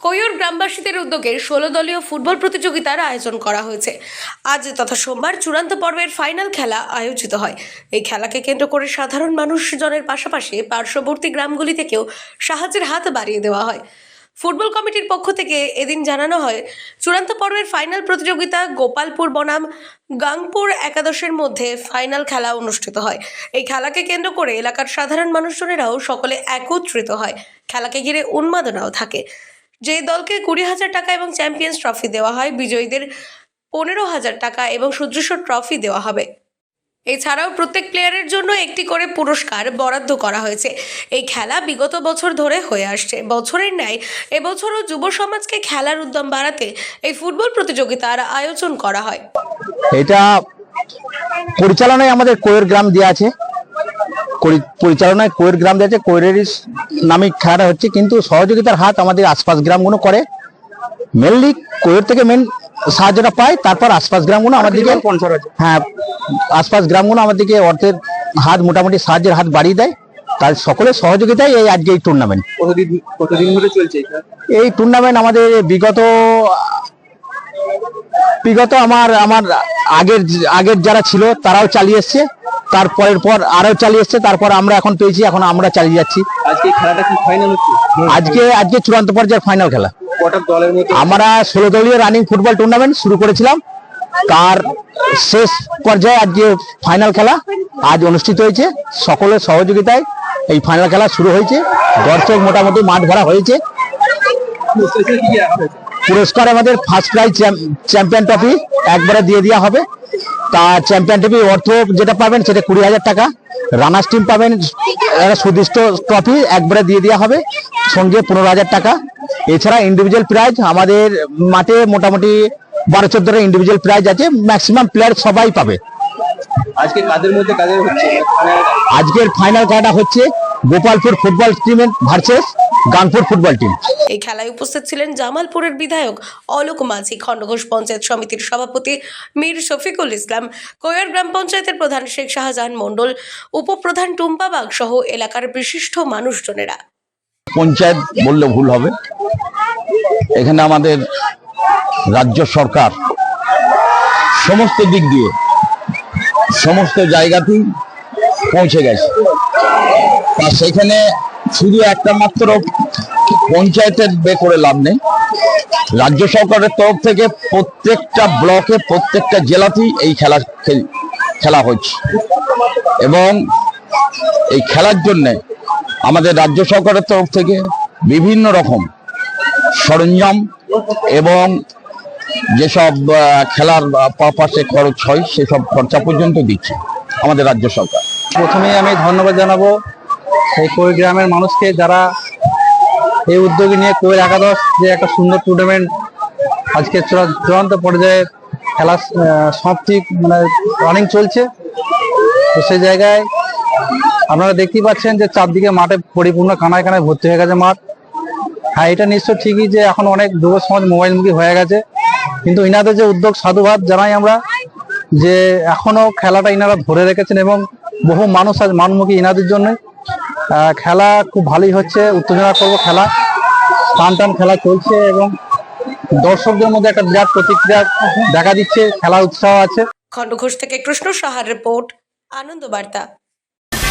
কৈয়র গ্রামবাসীদের উদ্যোগে ষোলো দলীয় ফুটবল প্রতিযোগিতার আয়োজন করা হয়েছে। আজ তথা সোমবার চূড়ান্ত পর্বের ফাইনাল খেলা আয়োজিত হয়। এই খেলাকে কেন্দ্র করে সাধারণ মানুষজনের পাশাপাশি পার্শ্ববর্তী গ্রামগুলি থেকেও সাহায্যের হাত বাড়িয়ে দেওয়া হয়। ফুটবল কমিটির পক্ষ থেকে এদিন জানানো হয়, চূড়ান্ত পর্বের ফাইনাল প্রতিযোগিতা গোপালপুর বনাম গাংপুর একাদশের মধ্যে ফাইনাল খেলা অনুষ্ঠিত হয়। এই খেলাকে কেন্দ্র করে এলাকার সাধারণ মানুষজনেরাও সকলে একত্রিত হয়। খেলাকে ঘিরে উন্মাদনাও থাকে। যে দলকে কুড়ি হাজার টাকা এবং চ্যাম্পিয়ন্স ট্রফি দেওয়া হয়, বিজয়ীদের পনেরো হাজার টাকা এবং সুদৃশ্য ট্রফি দেওয়া হবে। এছাড়াও প্রত্যেক প্লেয়ারের জন্য একটি করে পুরস্কার বরাদ্দ করা হয়েছে। এই খেলা বিগত বছর ধরে হয়ে আসছে। বছরের ন্যায় এবছরও যুব সমাজকে খেলার উদ্যম বাড়াতে এই ফুটবল প্রতিযোগিতার আয়োজন করা হয়। এটা পরিচালনায় আমাদের কোয়ের গ্রাম দিয়ে আছে। পরিচালনায় কোয়ের গ্রাম দেওয়া আছে কোয়েরেরই নামে খেলাটা হচ্ছে কিন্তু সহযোগিতার হাত আমাদের আশপাশ গ্রামগুলো করে। মেনলি কোয়ের থেকে মেন সাহায্যটা পায় তারপর আশপাশ গ্রামগুলো আমাদেরকে হ্যাঁ আশপাশ গ্রামগুলো আমাদেরকে অর্থের হাত মোটামুটি সাহায্যের হাত বাড়িয়ে দেয়। তার সকলের সহযোগিতায় এই আজকে এই টুর্নামেন্ট কতদিন কতদিন ধরে চলছে এই টুর্নামেন্ট আমাদের বিগত বিগত আমার আমার আগের আগের যারা ছিল তারাও চালিয়ে এসছে। তারপরের পর আরও চালিয়ে এসছে তারপর আমরা এখন পেয়েছি এখন আমরা চালিয়ে যাচ্ছি। আজকে খেলাটা কি ফাইনাল হচ্ছে? আজকে আজকে চূড়ান্ত পর্যায়ের ফাইনাল খেলা। আমরা ষোলো দলীয় রানিং ফুটবল টুর্নামেন্ট শুরু করেছিলাম। তার শেষ পর্যায়ে আজকে ফাইনাল খেলা আজ অনুষ্ঠিত হয়েছে। সকলের সহযোগিতায় এই ফাইনাল খেলা শুরু হয়েছে। দর্শক মোটামুটি মাঠ ভরা হয়েছে। পুরস্কার আমাদের ফার্স্ট প্রাইজ চ্যাম্পিয়ন ট্রফি একবারে দিয়ে দেওয়া হবে। তা চ্যাম্পিয়ন ট্রফি অর্থ যেটা পাবেন সেটা কুড়ি হাজার টাকা। রানার্স টিম পাবেন সুদিষ্ট ট্রফি একবারে দিয়ে দেওয়া হবে সঙ্গে পনেরো হাজার টাকা। এছাড়া ইন্ডিভিজুয়াল প্রাইজ আমাদের মাঠে মোটামুটি বারো চোদ্দটা ইন্ডিভিজুয়াল প্রাইজ আছে ম্যাক্সিমাম প্লেয়ার সবাই পাবে। আজকে কাদের মধ্যে কাদের হচ্ছে? মানে আজকের ফাইনাল খেলাটা হচ্ছে গোপালপুর ফুটবল টিমের ভার্সেস গানপুর ফুটবল টিম। এই খেলায় উপস্থিত ছিলেন জামালপুরের বিধায়ক অলোক মাঝি খণ্ডঘোষ পঞ্চায়েত সমিতির সভাপতি মীর শফিকুল ইসলাম কৈয়ার গ্রাম পঞ্চায়েতের প্রধান শেখ শাহজাহান মণ্ডল উপপ্রধান টুম্পা বাগ সহ এলাকার বিশিষ্ট মানুষজনেরা। পঞ্চায়েত বললে ভুল হবে। এখানে আমাদের রাজ্য সরকার সমস্ত দিক দিয়ে সমস্ত জায়গাতেই পৌঁছে গেছে। তা সেখানে শুধু একটা মাত্র পঞ্চায়েতের বে করে লাভ নেই। রাজ্য সরকারের তরফ থেকে প্রত্যেকটা ব্লকে প্রত্যেকটা জেলাতেই এই খেলা খেল- হচ্ছে। এবং এই খেলার জন্যে আমাদের রাজ্য সরকারের তরফ থেকে বিভিন্ন রকম সরঞ্জাম এবং যেসব খেলার পারপাসে খরচ হয়, সেসব খরচা পর্যন্ত দিচ্ছে আমাদের রাজ্য সরকার। প্রথমে আমি ধন্যবাদ জানাব এই কোয়েল গ্রামের মানুষকে যারা এই উদ্যোগে নিয়ে কোয়েল একাদশ যে একটা সুন্দর টুর্নামেন্ট আজকে চূড়া- চূড়ান্ত পর্যায়ে খেলা সমাপ্তি মানে রানিং চলছে। তো সেই জায়গায় আপনারা দেখতেই পাচ্ছেন যে চারদিকে মাঠে পরিপূর্ণ কানায় কানায় ভর্তি হয়ে গেছে মাঠ। হ্যাঁ এটা নিশ্চয় ঠিকই যে এখন অনেক যুব সমাজ মোবাইলমুখী হয়ে গেছে। কিন্তু ইনাদের যে উদ্যোগ, সাধুবাদ জানাই আমরা যে এখনও খেলাটা ইনারা ধরে রেখেছেন এবং বহু মানুষ আজ মানমুখী ইনাদের জন্য খেলা খুব ভালোই হচ্ছে, উত্তেজনা করব খেলা। টান টান খেলা চলছে এবং দর্শকদের মধ্যে একটা বিরাট প্রতিক্রিয়া দেখা দিচ্ছে খেলা উৎসাহ আছে। খণ্ডঘোষ থেকে কৃষ্ণ সাহার রিপোর্ট আনন্দ বার্তা